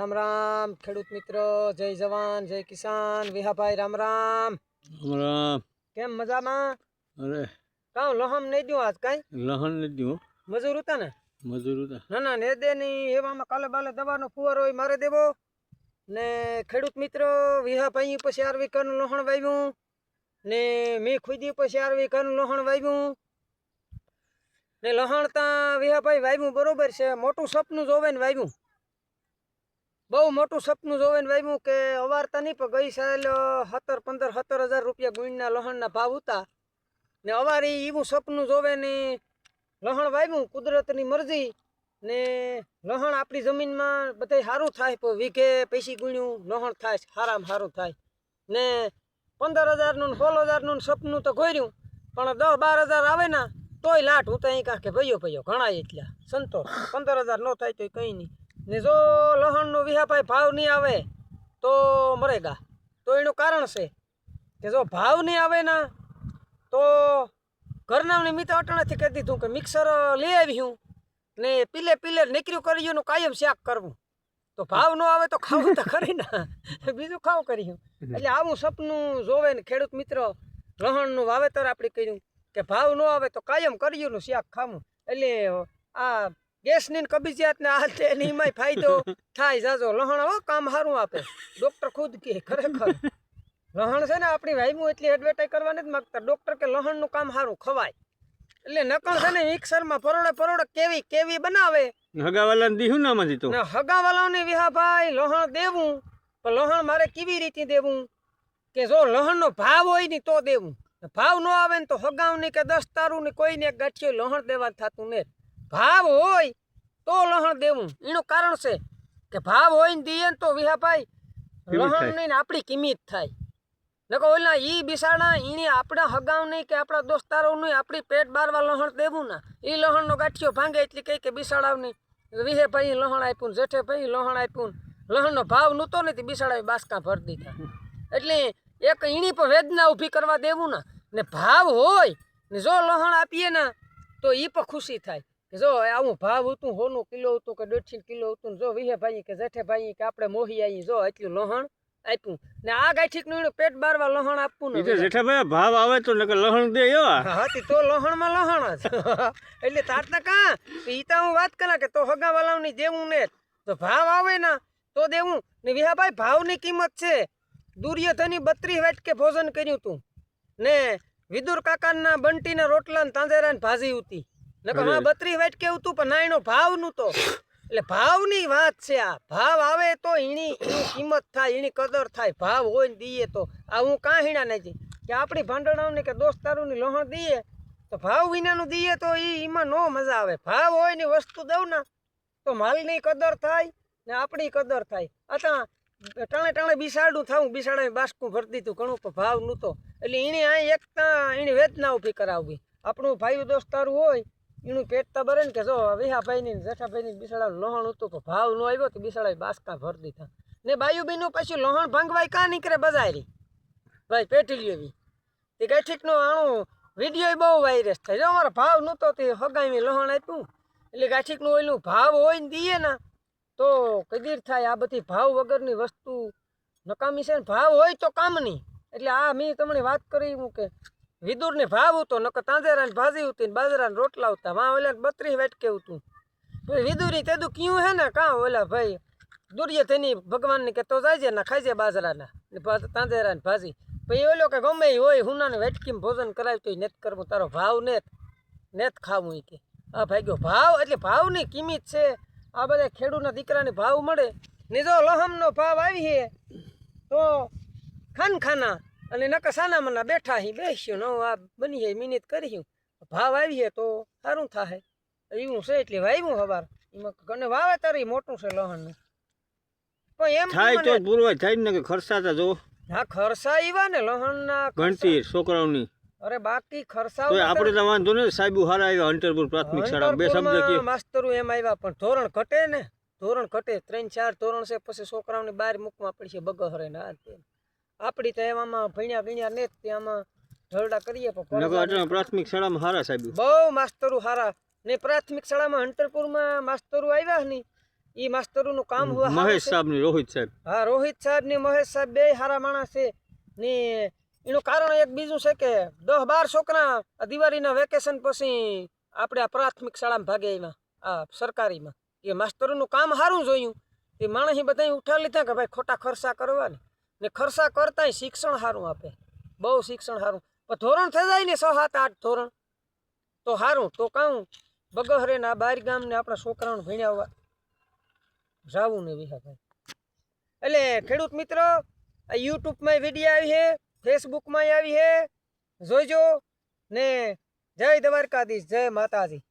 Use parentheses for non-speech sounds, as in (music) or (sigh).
રામ રામ ખેડૂત મિત્રો જય જવાન જય કિસાન વિહાભાઈ રામ રામ. રામ કેમ મજામાં? અરે. કાં લહમ નહીં દઉં આજ કાંઈ? લહન નહીં દઉં મજૂર હતા ને? મજૂર હતા. ના ના ને દે નહીં. એવામાં કાલે બાલે દવાનો ફુવારો હોય મારે દેવો. ને ખેડૂત મિત્રો વિહાભાઈ પછી આરવી કરનું લોહણ વાવ્યું. ને મેં ખુદી પછી આરવી કરનું લોહણ વાવ્યું. ને લહણ ત્યાં વિહાભાઈ વાવ્યું બરોબર છે. મોટું સપનું જોવે ને વાવ્યું. બહુ મોટું સપનું જોવે ને વાવ્યું કે અવારતા નહીં, પણ ગઈ સાલ સત્તર, પંદર, સત્તર હજાર રૂપિયા ગુણના લહણના ભાવ હતા. ને અવારી એવું સપનું જોવે ને લહણ વાવ્યું કુદરતની મરજી. ને લહણ આપણી જમીનમાં બધે સારું થાય, પણ વીઘે પૈસી ગુણ્યું લહણ થાય સારામાં સારું થાય. ને પંદર હજારનું સોળ હજારનું સપનું તો ગોર્યું પણ દસ બાર હજાર આવે ને તોય લાટ હું તો અહીં કાંઈ કે ભયો ભયો ઘણા એટલા. સંતોષ. પંદર હજાર ન થાય તોય કંઈ નહીં. ને જો લહણનો વિહાભાઈ ભાવ નહીં આવે, તો મરેગા તો એનું કારણ છે કે જો ભાવ નહીં આવે ને, તો ઘરનામને મિત્ર અટાણાથી કહી દીધું કે મિક્સર લઈ આવી હું ને પીલે પીલે નીકળ્યું કર્યું કાયમ શાક કરવું. તો ભાવ ન આવે તો ખાવું તો ખરી ના. બીજું ખાવું કર્યું એટલે આવું સપનું જોવે ને ખેડૂત મિત્ર લહણનું વાવેતર આપણે કર્યું કે ભાવ ન આવે તો કાયમ કર્યું નું શાક ખાવું એટલે આ ગેસની ને કબજિયાત ને આ તે એમાંય ફાયદો થાય. જાજો લહણ હો કામ સારું આપે. ડોક્ટર ખુદ કે ખરેખર. લહણ છે ને આપણી વાઈમું એટલી એડવર્ટાઈઝ કરવા નથી માગતા. ડોક્ટર કે લહણનું કામ સારું ખવાય. એટલે નકળ છે ને મિક્સરમાં પરોડે પરોડે કેવી કેવી બનાવે? હગાવાલાને દીધું ને આમાંથી તો? ને હગાવાલાઓને વિહાભાઈ લહણ દેવું. પણ લહણ મારે કેવી રીતે દેવું? કે જો લહણનો ભાવ હોય ને તો દેવું. ભાવ ન આવે ને તો હગાવની કે દસ તારું ને કોઈને ગાંઠિયો લહણ દેવા થતું ને ભાવ હોય તો લહણ દેવું. એનું કારણ છે કે ભાવ હોય ને દઈએ ને તો વિહાભાઈ ભાઈ લહણ નહીં ને આપણી કિંમત થાય. નકો ઓલા ઈ બિસાડા ઈને આપણા હગાવ નહીં કે આપણા દોસ્તારો નહીં આપણી પેટ બારવા લહણ દેવું ના. એ લહણનો ગાંઠિયો ભાંગે એટલે કંઈ કે બિસાડાવની વિહે ભાઈ લહણ આપ્યું ને જેઠે ભાઈ લહણ આપ્યું લહણનો ભાવ નહોતો નથી બિસાડાએ બાસકા ભરી દીધા. એટલે એક ઈણી પર વેદના ઊભી કરવા દેવું ના. ને ભાવ હોય ને જો લહણ આપીએ ને તો એ પણ ખુશી થાય. કે જો આવું ભાવ હતું હોનું કિલો હતું કે દોઢસી કિલો હતું જો વિહે ભાઈ કે જેઠે ભાઈ કે આપણે મોહી આવી જો એટલું લોહણ આપ્યું. ને આ ગાંઠીકનું નું પેટ બારવા લોહણ આપવું ને તો ભાઈ ભાવ આવે તો નકર લોહણ દે એવા. હા તો લોહણમાં લોહણ જ. (laughs) એટલે તારતા કા? ઈ હું વાત કરા કે તો હગા વાલાવની દેવું ને તો ભાવ આવે ના તો દેવું. ને વિહાભાઈ ભાવની કિંમત છે. દુર્યોધની બત્રીસ વાટકે ભોજન કર્યું તું. ને વિદુર કાકાના બંટીના રોટલા ને તાંજેરા ને ભાજી ઉતી. નકર હા બત્રી બત્રીસ કેવું તું પણ ના એનો ભાવ નહોતો એટલે ભાવની વાત છે આ. ભાવ આવે તો એની એની કિંમત થાય એની કદર થાય. ભાવ હોય ને દઈએ તો. આ હું કાં હીણા નથી કે આપણી ભાંડણાઓને કે દોસ્તારોની લોહણ દઈએ તો ભાવ વિનાનું દઈએ તો એ એમાં નો મજા આવે. ભાવ હોય ને વસ્તુ દઉં ના તો માલની કદર થાય ને આપણી કદર થાય. અથવા ટાણે ટાણે બિસાડું થાવું બિસાડા બાસકું ભરી દીધું ઘણું પણ ભાવ નહોતો એટલે એની આ એકતા એની વેદના ઊભી કરાવવી. આપણું ભાઈ દોસ્તારું હોય એનું પેટ તો ભરે ને કે જો વિહાભાઈની ને જેઠાભાઈની બિસાડા લોહણ હતું પણ ભાવ ન આવ્યો તો બિસાડા બાસકા ભર દીધા. ને બાયુબીનું પછી લોહણ ભાંગવાય કાં નીકળે બજારી ભાઈ, પેટી લેવી તે ગાંઠીકનો આણું વીડિયો બહુ વાયરસ થાય. જો અમારો ભાવ નહોતો તે હગાવી લોહણ આપ્યું. એટલે ગાંઠીકનું ઓલું ભાવ હોય ને દઈએ ને, તો કદીર થાય આ બધી ભાવ વગરની વસ્તુ નકામી છે ને. ભાવ હોય તો કામની. એટલે આ મેં તમને વાત કરી હું કે વિદુરને ભાવ હતો, નકર તાંજેરાને ભાજી હતી ને બાજરાને રોટલા હતા. માં ઓલા બત્રીસ વાટકે હતું. વિદુરી તેદું કયું હે ને? કાં ઓલા ભાઈ? દુર્યોધની ભગવાનને કે તો જાય ને ખાઈ જાય બાજરાના ને ભા- તાંજેરાને ભાજી. પછી ઓલો કે ગમે હોય હોય, હુનાને વેટકી ભોજન કરાવ્યું તો નેત કરવું, તારો ભાવ નેત. નેત ખાવું કે. આ ભાઈ ગયો ભાવ, એટલે ભાવની કિંમત છે. આ બધા ખેડૂતના દીકરાને ભાવ મળે. ને જો લહમનો ભાવ આવી છે તો ખાનખાના અને નકર સાના મના બેઠા અહીં બેસ્યું ન આ બની જાય મિનિત કરીશું ભાવ આવી છે તો સારું થાય એવું છે એટલે વાવ્યું હવાર. એમાં કને વાવેતર મોટું છે લહણનું. પણ એમ થાય તો પૂરવા થાય ને કે ખર્ચાતા જો. હા ખર્ચા એવા ને લહણના. ગણતી છોકરાઓની. અરે બાકી ખર્ચાઓ આપણે તો વાંધો ને સાહેબ હારા આવ્યા અંતરપુર પ્રાથમિક શાળા બે શબ્દ કે માસ્તરો એમ આવ્યા પણ ધોરણ ઘટે ને. ધોરણ ઘટે ત્રણ ચાર ધોરણ છે પછી છોકરાઓને બહાર મૂકવા પડશે બગહરે ને આ તે આપણી તો એવામાં ભણ્યા ભણ્યા ને ત્યાં ત્યાંમાં ઢરડા કરીએ પણ પ્રાથમિક શાળામાં હારા સાહેબ. બહુ માસ્તરો હારા. ને પ્રાથમિક શાળામાં હંટરપુરમાં માસ્તરો આવ્યા નહીં ઈ માસ્તરોનું કામ હુવા મહેશ સાહેબ ને રોહિત સાહેબ. હા રોહિત સાહેબ ને મહેશ સાહેબ બે સારા માણસ છે. ને એનું કારણ એક બીજું છે કે દસ બાર છોકરા દિવાળીના વેકેશન પછી આપણે આ પ્રાથમિક શાળામાં ભાગે આવ્યા આ સરકારીમાં. એ માસ્તરોનું કામ સારું જોયું. એ માણસ બધા ઉઠાવી લીધા કે ભાઈ ખોટા ખર્ચા કરવા ને ખર્ચા કરતાંય શિક્ષણ સારું આપે. બહુ શિક્ષણ સારું. પણ ધોરણ થઈ જાય ને છ, સાત, આઠ ધોરણ, તો સારું. તો કહું બગહરે ના બાર ગામને આપણા છોકરાઓને ભણ્યા જાવું ને વિહાભાઈ એટલે ખેડૂત મિત્રો, આ યુટ્યુબમાં વીડિયો આવી છે ફેસબુકમાં આવી છે. જોઈજો ને જય દ્વારકાધીશ, જય માતાજી.